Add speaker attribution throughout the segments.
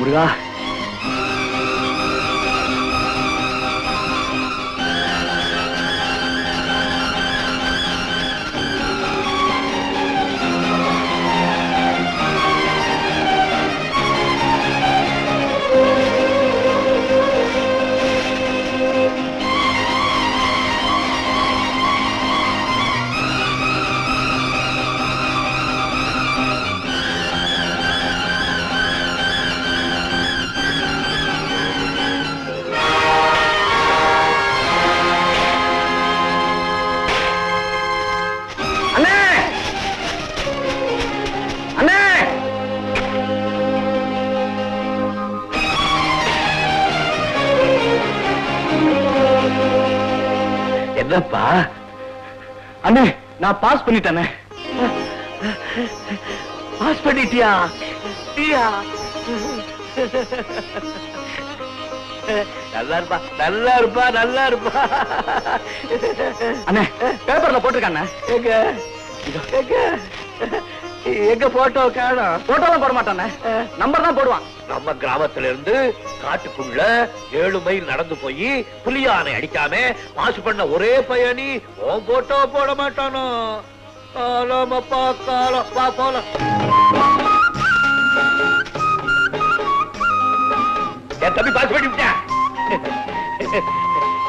Speaker 1: முருகா அண்ணே என்னப்பா? அண்ணே நான் பாஸ் பண்ணிட்டேனே. பாஸ் பண்ணிட்டியா? நீயா? நல்லா இருப்பா நல்லா இருப்பா நல்லா இருப்பா. அண்ணே பேப்பர்ல போட்டிருக்காண்ணே எங்க போட்டோ காணும்? போட்டோலாம் போட மாட்டானே நம்பர் தான் போடுவான்.
Speaker 2: நம்ம கிராமத்துல இருந்து காட்டுக்குள்ள ஏழு மைல் நடந்து போய் புலியானை அடிக்காம மாசு பண்ண ஒரே பையனி உன் போட்டோ போட மாட்டானோ? காலம் அப்பா காலம் வா போலாம். என் தம்பி பாஸ் பண்ணி விட்டேன்.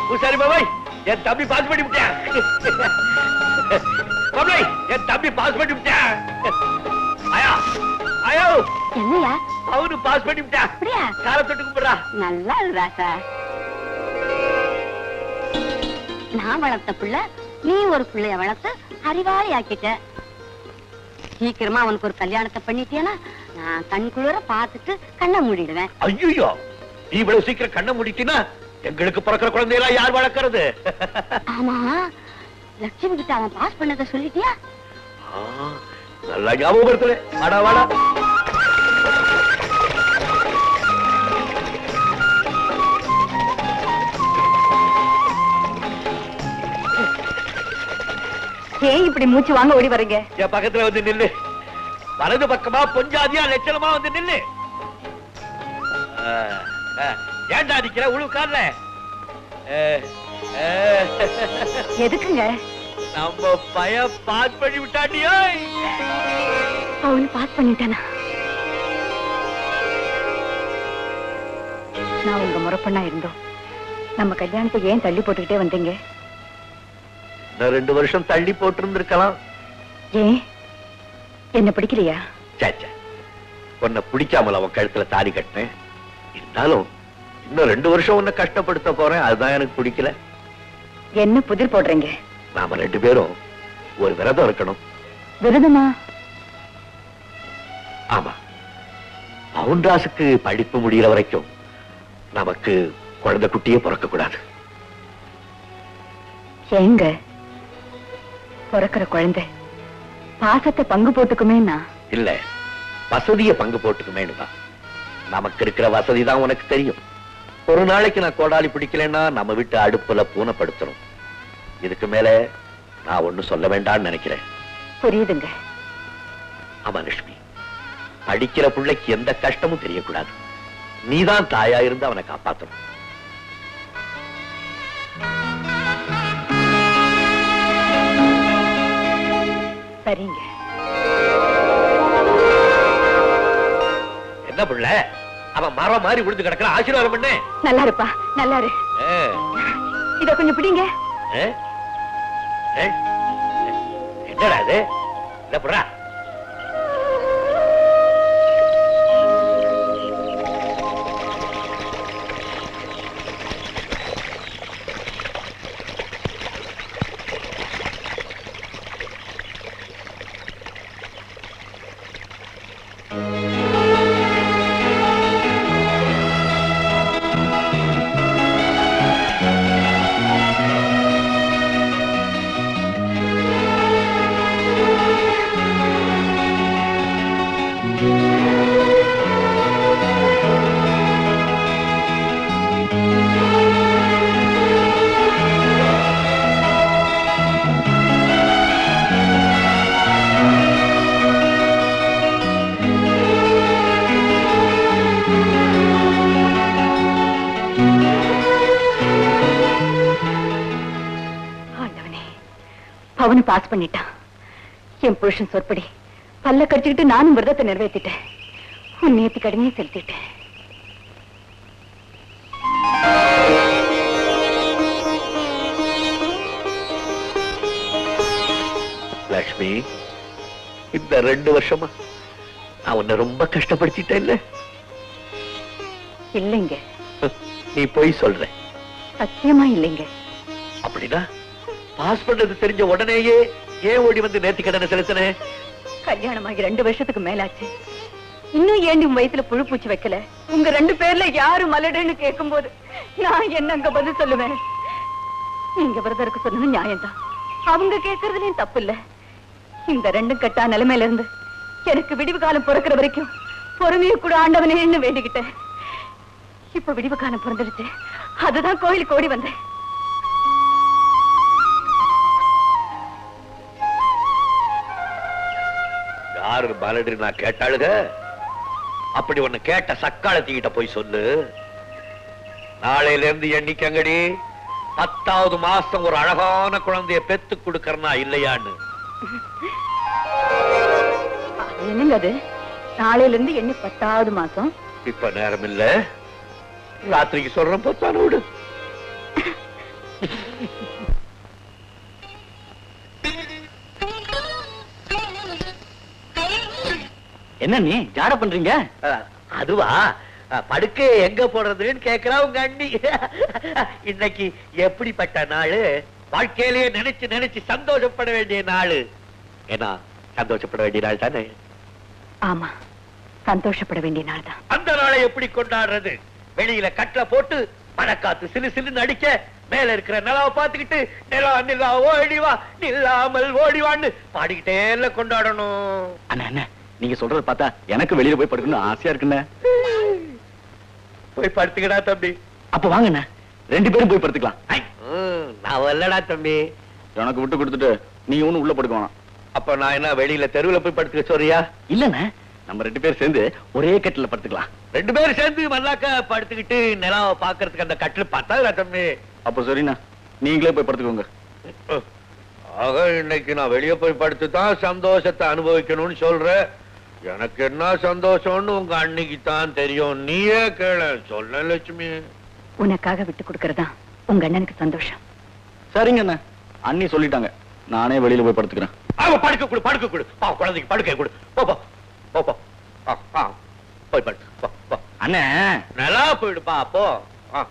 Speaker 2: பூசாரி பாபாய் என் தம்பி பாஸ் பண்ணி விட்டேன். பாபாய் என் தம்பி பாஸ் பண்ணி விட்டேன்.
Speaker 3: என்னையா?
Speaker 2: அவனு பாஸ் பண்ணி விட்டா
Speaker 3: அப்படியா?
Speaker 2: கால தொட்டு கும்பிடுறா.
Speaker 3: நல்லா ராசா நான் வளர்த்த புள்ள நீ ஒரு புள்ளைய வளர்த்து அறிவாளி ஆக்கிட்ட சீக்கிரமா அவனுக்கு ஒரு கல்யாணத்தை பண்ணிட்டியனா நான் கண் குளிர பார்த்துட்டு கண்ணை மூடிடுவேன்.
Speaker 2: ஐயோ நீ இவ்வளவு சீக்கிரம் கண்ணை முடிட்டினா எங்களுக்கு பிறக்கிற குழந்தையெல்லாம் யார் வளர்க்கறது?
Speaker 3: ஆமா லட்சுமி கிட்ட அவன் பாஸ் பண்ணதை சொல்லிட்டியா?
Speaker 2: நல்லா ஞாபகம் இருக்குது வாடா.
Speaker 3: ஏன் இப்படி மூச்சு வாங்க ஓடி வரீங்க
Speaker 2: என் பக்கத்துல வந்து நில்லு. வலது பக்கமா பொஞ்சாதியா லட்சணமா வந்து நில்லு. ஏன்டா நிக்கிற? உழுக்கார்ல
Speaker 3: எதுக்குங்க?
Speaker 2: நம்ம பய பாஸ் பண்ணி விட்டாண்டியோ
Speaker 3: அவனு பாஸ் பண்ணிட்டானா? நான் உங்க முறப்பண்ணா இருந்தோம். நம்ம கல்யாணத்தை ஏன் தள்ளி போட்டுக்கிட்டே வந்தீங்க?
Speaker 2: இன்னும் ரெண்டு வருஷம் தள்ளி போட்டு இருந்திருக்கலாம்
Speaker 3: ஏன்? என்ன பிடிக்கலையா?
Speaker 2: சேச்சே உன்னை பிடிக்காமல் அவன் கழுத்துல தாலி கட்டினேன். இருந்தாலும் இன்னும் ரெண்டு வருஷம் உன்னை கஷ்டப்படுத்த போறேன். அதுதான் எனக்கு பிடிக்கல.
Speaker 3: என்ன புதிர் போடுறீங்க?
Speaker 2: நாம ரெண்டு பேரும் ஒரு விரதம் இருக்கணும்.
Speaker 3: விரதமா?
Speaker 2: ஆமா. பவுன்ராசுக்கு படிப்பு முடிகிற வரைக்கும் நமக்கு குழந்தை குட்டியே பிறக்க கூடாது
Speaker 3: எங்க பிறக்கிற குழந்தை. பாசத்தை பங்கு போட்டுக்குமேனா
Speaker 2: இல்ல. வசதிய பங்கு போட்டுக்குமேனு தான். நமக்கு இருக்கிற வசதி தான் உனக்கு தெரியும். ஒரு நாளைக்கு நான் கோடாலி பிடிக்கலைன்னா நம்ம வீட்டு அடுப்புல பூனைப்படுத்தணும் இதுக்கு மேல நான் ஒண்ணு சொல்ல வேண்டாம்னு நினைக்கிறேன்.
Speaker 3: புரியுதுங்க.
Speaker 2: ஆமா லட்சுமி. படிக்கிற பிள்ளைக்கு எந்த கஷ்டமும் தெரியக்கூடாது. நீதான் தாயா இருந்து அவனை காப்பாத்தணும்.
Speaker 3: சரிங்க.
Speaker 2: என்ன புள்ள? அவன் மரம் மாதிரி விழுந்து கிடக்கிற ஆசீர்வாதம் பண்ணு.
Speaker 3: நல்லா இருப்பா நல்லா இரு இத கொஞ்சம் பிடிங்க.
Speaker 2: என்னடா இது? என்ன புறா
Speaker 4: அவனு பாஸ் பண்ணிட்டான். என் புருஷன் சொற்படி பல்ல கடிச்சுக்கிட்டு நானும் விரதத்தை நிறைவேத்திட்டேன் உன் நேத்தி கடமையை செலுத்திட்டேன்.
Speaker 2: லக்ஷ்மி இந்த ரெண்டு வருஷமா நான் உன்னை ரொம்ப கஷ்டப்படுத்திட்டேன் இல்ல?
Speaker 4: இல்லைங்க.
Speaker 2: நீ போய் சொல்ற
Speaker 4: சத்தியமா இல்லைங்க.
Speaker 2: அப்படின்னா ஹாஸ்பிட்டல் தெரிஞ்ச உடனேயே ஏன் ஓடி வந்து நேர்த்தி கடனை செலுத்தின?
Speaker 4: கல்யாணமாகி ரெண்டு வருஷத்துக்கு மேலாச்சு. இன்னும் ஏன் உன் வயித்துல புழு பூச்சி வைக்கல? உங்க ரெண்டு பேர்ல யாரு மலடுன்னு கேட்கும்போது நான் என்ன அங்க பதில் சொல்லுவேன்? நீங்க பிரதருக்கு சொன்னது நியாயம்தான். அவங்க கேட்கறதுலயும் தப்பு இல்ல இந்த ரெண்டும் கட்டா நிலைமையில இருந்து எனக்கு விடிவு காலம் பிறக்கிற வரைக்கும் பொறுமையை கூட ஆண்டவனேன்னு வேண்டிக்கிட்டேன். இப்ப விடிவு காலம் பிறந்துருச்சு அதுதான் கோயிலுக்கு ஓடி வந்தேன்.
Speaker 2: யாரு பாலடி நான் கேட்டாளுக? அப்படி ஒண்ணு கேட்ட சக்காலத்திக்கிட்ட போய் சொல்லு. நாளையில இருந்து எண்ணிக்கங்கடி பத்தாவது மாசம் ஒரு அழகான குழந்தைய பெத்து கொடுக்கறனா இல்லையான்னு.
Speaker 4: என்னங்க அது? நாளையில இருந்து எண்ணி பத்தாவது மாசம்?
Speaker 2: இப்ப நேரம் இல்ல ராத்திரிக்கு சொல்றேன் பொத்தான
Speaker 1: என்ன நீ? ஜாட பண்றீங்க?
Speaker 2: அஹ், அதுவா. படுக்கை எங்க போடுறதுன்னு கேக்குறா உங்க அண்ணி. இன்னைக்கு எப்படிப்பட்ட நாளு? வாழ்க்கையிலேயே நினைச்சு நினைச்சு சந்தோஷப்பட வேண்டிய நாளு. ஏன்னா சந்தோஷப்பட வேண்டிய நாள் தானே?
Speaker 4: ஆமா. சந்தோஷப்பட வேண்டிய நாள் தான்.
Speaker 2: அந்த நாளை எப்படி கொண்டாடுறது? வெளியில கட்டல போட்டு மழைக்காத்து சிலு சிலுன்னு அடிக்க மேல இருக்கிற நிலாவை பார்த்துக்கிட்டு நிலா நிலா ஓடி வா நில்லாமல் ஓடிவான்னு பாடிக்கிட்டே இல்ல கொண்டாடணும்.
Speaker 1: அண்ணா அண்ணா நீங்க சொல்றத பார்த்தா எனக்கு வெளியில போய் படுக்கணும்னு ஆசையா இருக்குண்ணே.
Speaker 2: போய் படுத்துக்கடா தம்பி.
Speaker 1: அப்ப வாங்கண்ணே. ரெண்டு பேரும் போய் படுத்துக்கலாம்.
Speaker 2: நான் வரலடா தம்பி.
Speaker 1: எனக்கு விட்டு கொடுத்துட்டு நீ ஒண்ணு உள்ள படுக்க வேணாம்.
Speaker 2: அப்ப நான் என்ன வெளியில தெருவுல போய் படுத்துக்க சொல்றியா?
Speaker 1: இல்லண்ணே நம்ம ரெண்டு பேரும் சேர்ந்து ஒரே கட்டில படுத்துக்கலாம்.
Speaker 2: ரெண்டு பேரும் சேர்ந்து மல்லாக்க படுத்துக்கிட்டு நிலாவை பாக்குறதுக்கு அந்த கட்டில் பார்த்தா தம்பி.
Speaker 1: அப்ப சரிண்ணா நீங்களே போய் படுத்துக்கோங்க.
Speaker 2: ஆக இன்னைக்கு நான் வெளிய போய் படுத்து தான் சந்தோஷத்தை அனுபவிக்கணும்னு சொல்றேன். எனக்கு என்ன சந்தோஷம்னு உங்க அன்னைக்கு தான் தெரியும். நீயே கேள. சொல்ல லட்சுமி.
Speaker 4: உனக்காக விட்டு கொடுக்கறதா உங்க அண்ணனுக்கு சந்தோஷம்.
Speaker 1: சரிங்க அண்ணா அண்ணி சொல்லிட்டாங்க. நானே வெளியில போய் படுத்துக்கிறேன்.
Speaker 2: அவ படுக்க கொடு படுக்க கொடு. பா குழந்தைக்கு படுக்கை கொடு. போ போ போ போ. ஆ, ஆ. போய் படு போ போ.
Speaker 1: அண்ணே.
Speaker 2: நல்லா போயிடுப்பா போ. ஆ.